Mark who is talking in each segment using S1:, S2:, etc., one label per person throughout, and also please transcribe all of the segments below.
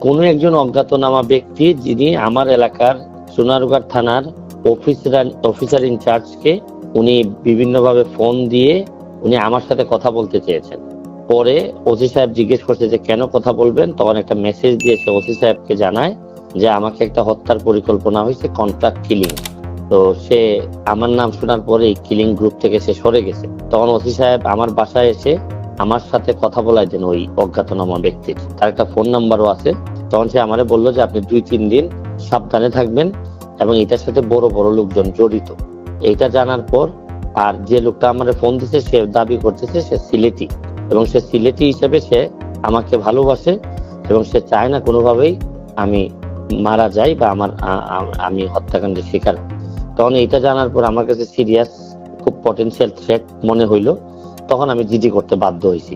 S1: কোন একজন অজ্ঞাতনামা ব্যক্তি যিনি আমার এলাকার সোনারুঘাট থানার অফিসার অফিসার ইনচার্জকে উনি বিভিন্নভাবে ফোন দিয়ে উনি আমার সাথে কথা বলতে চেয়েছেন। পরে ওসি সাহেব জিজ্ঞেস করছে যে, কেন কথা বলবেন? তখন একটা মেসেজ দিয়েছে ওসি সাহেবকে জানায় যে, আমাকে একটা হত্যার পরিকল্পনা হয়েছে কন্ট্রাক্ট কিলিং তো সে আমার নাম শোনার পরে কিলিং গ্রুপ থেকে সে সরে গেছে। তখন ওসি সাহেব আমার বাসায় এসে আমার সাথে কথা বলাই দেন ওই অজ্ঞাতনামা ব্যক্তির। তার একটা ফোন নাম্বারও আছে। তখন সে আমারে বলল যে, আপনি দুই, তিন দিন সাবধানে থাকবেন এবং এটার সাথে বড় বড় লোকজন জড়িত। এটা জানার পর আর যে লোকটা আমার ফোন দিছে, সে দাবি করতেছে সে সিলেটি। এবং সে সিলেটি হিসেবে সে আমাকে ভালোবাসে এবং সে চায় না কোনোভাবেই আমি মারা যাই বা আমার আমি হত্যাকাণ্ডের শিকার তখন এটা জানার পর আমার কাছে সিরিয়াস খুব পটেনশিয়াল থ্রেট মনে হইল। তখন আমি জিডি করতে বাধ্য হয়েছি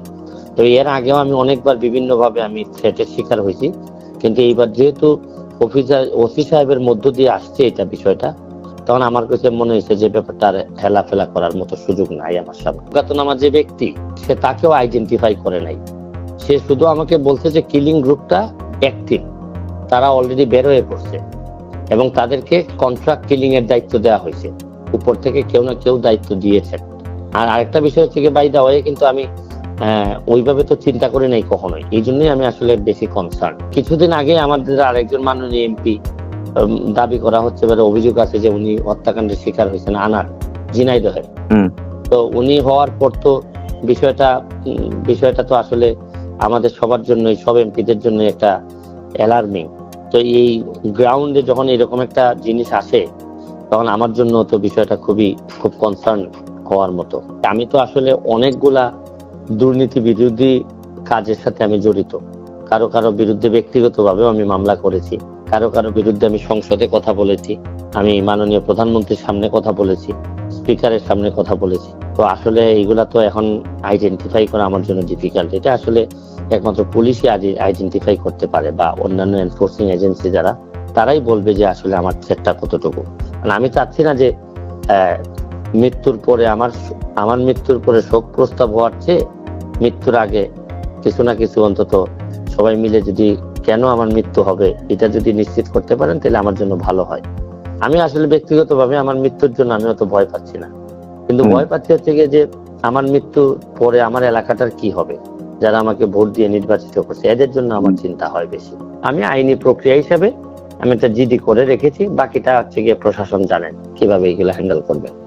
S1: তো এর আগেও আমি অনেকবার বিভিন্ন ভাবে আমি থ্রেটের শিকার হয়েছি কিন্তু এইবার যেহেতু অফিসার ওসি সাহেবের মধ্য দিয়ে আসছে এটা বিষয়টা, তখন আমার কাছে মনে হয়েছে যে ব্যাপারটা আর হেলাফেলা করার মতো সুযোগ নাই আমার সামনে। অজ্ঞাতনামা যে ব্যক্তি, সে তাকেও আইডেন্টিফাই করে নাই। সে শুধু আমাকে বলছে যে কিলিং গ্রুপটা অ্যাক্টিভ তারা অলরেডি বের হয়ে পড়ছে এবং তাদেরকে কন্ট্রাক্ট কিলিং এর দায়িত্ব দেওয়া হয়েছে। উপর থেকে কেউ না কেউ দায়িত্ব দিয়েছেন। আর আরেকটা বিষয় হচ্ছে কি বাই দা ওয়ে কিন্তু আমি ওইভাবে তো চিন্তা করি নাই কখনোই। এই জন্যই আমি আসলে বেশি কনসার্ন কিছুদিন আগে আমাদের আরেকজন মাননীয় এমপি দাবি করা হচ্ছে এবারে অভিযোগ আছে যে উনি হত্যাকাণ্ডের শিকার হয়েছেন আনার ঝিনাইদহের তো উনি হওয়ার পর তো বিষয়টা বিষয়টা তো আসলে আমাদের সবার জন্যই সব এমপিদের জন্য একটা অ্যালার্মিং তো এই গ্রাউন্ডে যখন এরকম একটা জিনিস আসে তখন আমার জন্য তো বিষয়টা খুবই খুব কনসার্ন হওয়ার মতো। আমি তো আসলে অনেকগুলা দুর্নীতি বিরোধী কাজের সাথে আমি জড়িত। কারও কারও বিরুদ্ধে ব্যক্তিগতভাবেও আমি মামলা করেছি। কারও কারও বিরুদ্ধে আমি সংসদে কথা বলেছি। আমি মাননীয় প্রধানমন্ত্রীর সামনে কথা বলেছি, স্পিকারের সামনে কথা বলেছি। তো আসলে এইগুলা তো এখন আইডেন্টিফাই করা আমার জন্য ডিফিকাল্ট এটা আসলে একমাত্র পুলিশই আইডেন্টিফাই করতে পারে বা অন্যান্য এনফোর্সিং এজেন্সি যারা, তারাই বলবে যে আসলে আমার থ্রেটটা কতটুকু। মানে আমি চাচ্ছি না যে মৃত্যুর পরে আমার আমার মৃত্যুর পরে শোক প্রস্তাব হওয়ার চেয়ে মৃত্যুর আগে কিছু না কিছু অন্তত সবাই মিলে যদি কেন আমার মৃত্যু হবে এটা যদি নিশ্চিত করতে পারেন তাহলে আমার জন্য ভালো হয়। আমি আসলে ব্যক্তিগতভাবে আমার মৃত্যুর জন্য আমি অত ভয় পাচ্ছি না। কিন্তু ভয় পাচ্ছি হচ্ছে গিয়ে যে আমার মৃত্যুর পরে আমার এলাকাটার কি হবে? যারা আমাকে ভোট দিয়ে নির্বাচিত করছে এদের জন্য আমার চিন্তা হয় বেশি। আমি আইনি প্রক্রিয়া হিসাবে আমি একটা জিডি করে রেখেছি বাকিটা হচ্ছে গিয়ে প্রশাসন জানেন কীভাবে এগুলো হ্যান্ডেল করবে।